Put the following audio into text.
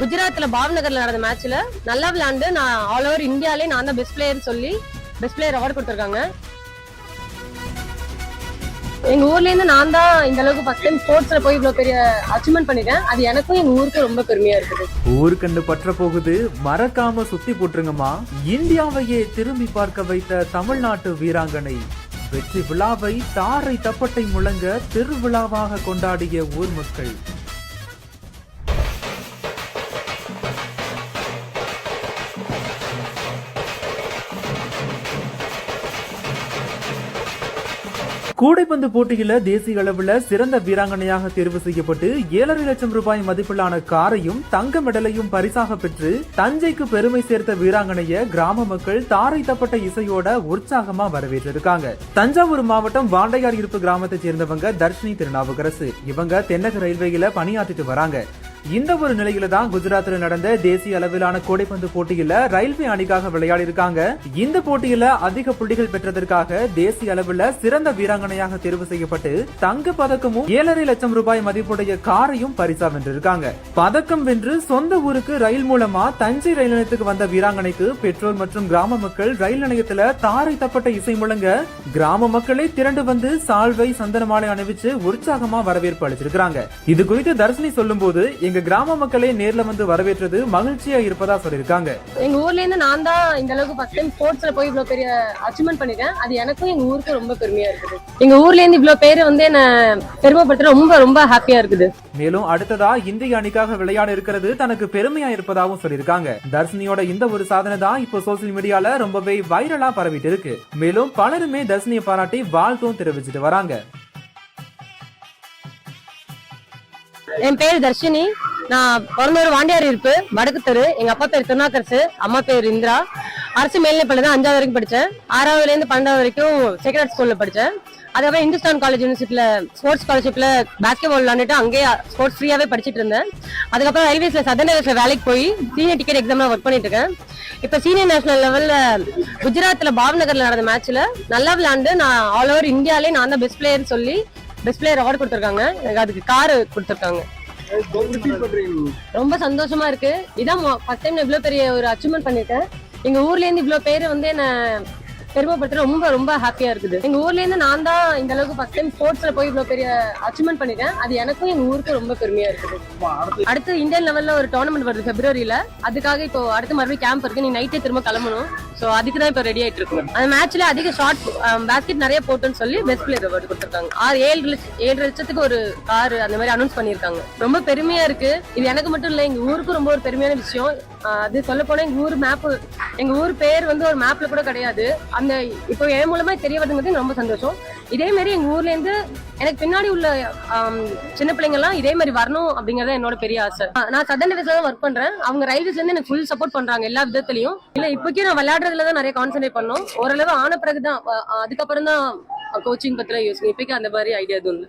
குஜராத்ல பாவ்நகர்ல நடந்த மேட்ச்ல நல்லா விளையாண்டு நான் ஆல் ஓவர் இந்தியாலே நான் தான் பெஸ்ட் பிளேயர் சொல்லி பெஸ்ட் பிளேயர் அவார்டு கொடுத்துருக்காங்க. எங்க ஊர்ல இருந்து நான் தான் இந்த அளவுக்கு ஃபர்ஸ்ட் டைம் ஸ்போர்ட்ஸ்ல போய் இவ்வளவு பெரிய அச்சீவ்மெண்ட் பண்ணிருக்கேன் அது எனக்கும் எங்க ஊருக்கும் ரொம்ப பெருமையா இருக்குது. ஊருக்கண்டு பற்ற போகுது. மறக்காம சுத்தி போட்டுருங்கம்மா. இந்தியாவையே திரும்பி பார்க்க வைத்த தமிழ்நாட்டு வீராங்கனை. வெற்றி விழாவை தாரை தப்பட்டை முழங்க திருவிழாவாக கொண்டாடிய ஊர் மக்கள். கூடைப்பந்து போட்டியில தேசிய அளவில் சிறந்த வீராங்கனையாக தேர்வு செய்யப்பட்டு ஏழரை லட்சம் ரூபாய் மதிப்பிலான காரையும் தங்க மெடலையும் பரிசாக பெற்று தஞ்சைக்கு பெருமை சேர்த்த வீராங்கனைய கிராம மக்கள் தாரை தப்பட்ட இசையோட உற்சாகமா வரவேற்றிருக்காங்க. தஞ்சாவூர் மாவட்டம் வாண்டையார் இருப்பு கிராமத்தை சேர்ந்தவங்க தர்ஷினி திருநாவுக்கரசு. இவங்க தென்னக ரயில்வேயில பணியாற்றிட்டு வராங்க. இந்த ஒரு நிலையில தான் குஜராத்ல நடந்த தேசிய அளவிலான கூடைப்பந்து போட்டியில ரயில்வே அணிக்காக விளையாடி இருக்காங்க இந்த போட்டியில அதிக புள்ளிகள் பெற்றதற்காக தேசிய அளவில் சிறந்த வீராங்கனையாக தேர்வு செய்யப்பட்டு தங்க பதக்கமும் ஏழரை லட்சம் ரூபாய் மதிப்புடைய காரையும் பரிசா வென்றிருக்காங்க. பதக்கம் வென்று சொந்த ஊருக்கு ரயில் மூலமா தஞ்சை ரயில் நிலையத்துக்கு வந்த வீராங்கனைக்கு பெற்றோர் மற்றும் கிராம மக்கள் ரயில் நிலையத்துல தாரை தப்பட்ட இசை முழங்க கிராம மக்களே திரண்டு வந்து சால்வை சந்தன மாலை அணிவிச்சு உற்சாகமா வரவேற்பு அளிச்சிருக்காங்க இது குறித்து தர்ஷினி சொல்லும்போது எங்க கிராம மக்களே நேர்ல வந்து வரவேற்றது மகிழ்ச்சியா இருப்பதா சொல்லியிருக்காங்க. எங்க ஊர்ல இருந்து நான் தான் இந்த அளவுக்கு ஃபர்ஸ்ட் டைம் ஸ்போர்ட்ஸ்ல போய் இவ்வளவு பெரிய அச்சீவ்மெண்ட் பண்ணிருக்கேன். அது எனக்கும் எங்க ஊருக்கும் ரொம்ப பெருமையா இருக்குது. எங்க ஊர்ல இருந்து இவ்வளவு பேர் வந்து என்ன பெருமைப்படுத்த ரொம்ப ரொம்ப ஹாப்பியா இருக்குது. மேலும் அடுத்ததா இந்திய அணிக்காக விளையாட இருக்கிறது தனக்கு பெருமையா இருப்பதாகவும் சொல்லியிருக்காங்க. தர்ஷினியோட இந்த ஒரு சாதனை தான் இப்போ சோசியல் மீடியால ரொம்பவே வைரலா பரவிட்டு இருக்கு. மேலும் பலருமே தர்ஷினியை பாராட்டி வாழ்த்தும் தெரிவிச்சிட்டு வராங்க. என் பேர் தர்ஷினி. நான் பிறந்தவர் வாண்டியார் இருப்பு வடக்கு தெரு எங்க அப்பா பேர் திருநாக்கரசு அம்மா பேர் இந்திரா. அரசு மேல்நிலைப்பள்ளி தான் அஞ்சாவது வரைக்கும் படித்தேன் ஆறாவதுல இருந்து பன்னெண்டாவது வரைக்கும் செகண்ட் ஸ்கூல்ல படித்தேன் அதுக்கப்புறம் இந்துஸ்தான் காலேஜ் யூனிவர்சிட்டியில ஸ்போர்ட்ஸ் ஸ்காலர்ஷிப்ல பாஸ்கெட் பால் விளாண்டுட்டு அங்கேயே ஸ்போர்ட்ஸ் ஃப்ரீயாவே படிச்சுட்டு இருந்தேன். அதுக்கப்புறம் ரயில்வேஸ்ல சதன் ரயில்வேஸ்ல வேலைக்கு போய் சீனியர் டிக்கெட் எக்ஸாம்ல ஒர்க் பண்ணிட்டு இருக்கேன். இப்ப சீனியர் நேஷனல் லெவல்ல குஜராத்ல பாவ்நகர்ல நடந்த மேட்ச்ல நல்லா விளாண்டு நான் ஆல் ஓவர் இந்தியாலே நான் தான் பெஸ்ட் பிளேயர் சொல்லி பெஸ்ட் பிளேயர் கொடுத்துருக்காங்க. எனக்கு அதுக்கு கார் கொடுத்துருக்காங்க. ரொம்ப சந்தோஷமா இருக்கு. இதான் ஃபர்ஸ்ட் டைம் நான் இவ்வளவு பெரிய ஒரு அச்சீவ்மெண்ட் பண்ணிருக்கேன். எங்க ஊர்ல இருந்து இவ்வளவு பேர் வந்து என்ன பெருமைப்பட்டு ரொம்ப ரொம்ப ஹாப்பியா இருக்குது. எங்க ஊர்ல இருந்து நான் தான் இந்த அளவுக்கு ஃபர்ஸ்ட் டைம் ஸ்போர்ட்ஸ்ல போய் இவ்வளவு பெரிய அச்சீவ்மெண்ட் பண்ணிருக்கேன். அது எனக்கும் எங்க ஊருக்கும் ரொம்ப பெருமையா இருக்குது. அடுத்து இந்தியன் லெவல்ல ஒரு டோர்னமெண்ட் வருது பிப்ரவரியில அதுக்காக இப்போ அடுத்து மறுபடியும் கேம்ப் இருக்கு. நீ நைட்டே திரும்ப கிளம்பணும். சோ அதுக்கு தான் இப்போ ரெடி ஆயிட்டு இருக்கோம் அந்த மேட்ச்ல அதிக ஷார்ட் பேஸ்கெட் um, நிறைய போட்டுன்னு சொல்லி பெஸ்ட் பிளேயர் அவார்டு கொடுத்துருக்காங்க. ஆறு ஏழு லட்ச- ஏழு லட்சத்துக்கு ஒரு கார் அந்த மாதிரி அனௌன்ஸ் பண்ணிருக்காங்க ரொம்ப பெருமையா இருக்கு. இது எனக்கு மட்டும் இல்ல எங்க ஊருக்கும் ரொம்ப ஒரு பெருமையான விஷயம். அது சொல்ல போனா எங்க ஊர் மேப் எங்க ஊர் பேர் வந்து ஒரு மேப்ல கூட கிடையாது. அந்த இப்போ என் மூலமா தெரிய வருதுங்கிறது ரொம்ப சந்தோஷம். இதே மாதிரி எங்க ஊர்ல இருந்து எனக்கு பின்னாடி உள்ள சின்ன பிள்ளைங்க எல்லாம் இதே மாதிரி வரணும் அப்படிங்கறது என்னோட பெரிய ஆசை. நான் சதன் ரயில்வேஸ்ல தான் ஒர்க் பண்றேன். அவங்க ரயில்வேஸ்ல இருந்து எனக்கு ஃபுல் சப்போர்ட் பண்றாங்க எல்லா விதத்துலயும். இல்ல இப்போக்கே நான் விளையாடுறதுல தான் நிறைய கான்சென்ட்ரேட் பண்ணோம். ஓரளவு ஆன பிறகுதான் அதுக்கப்புறம் தான் கோச்சிங் பத்தில யோசிக்கும் இப்போக்கே அந்த மாதிரி ஐடியா எதுவும் இல்லை.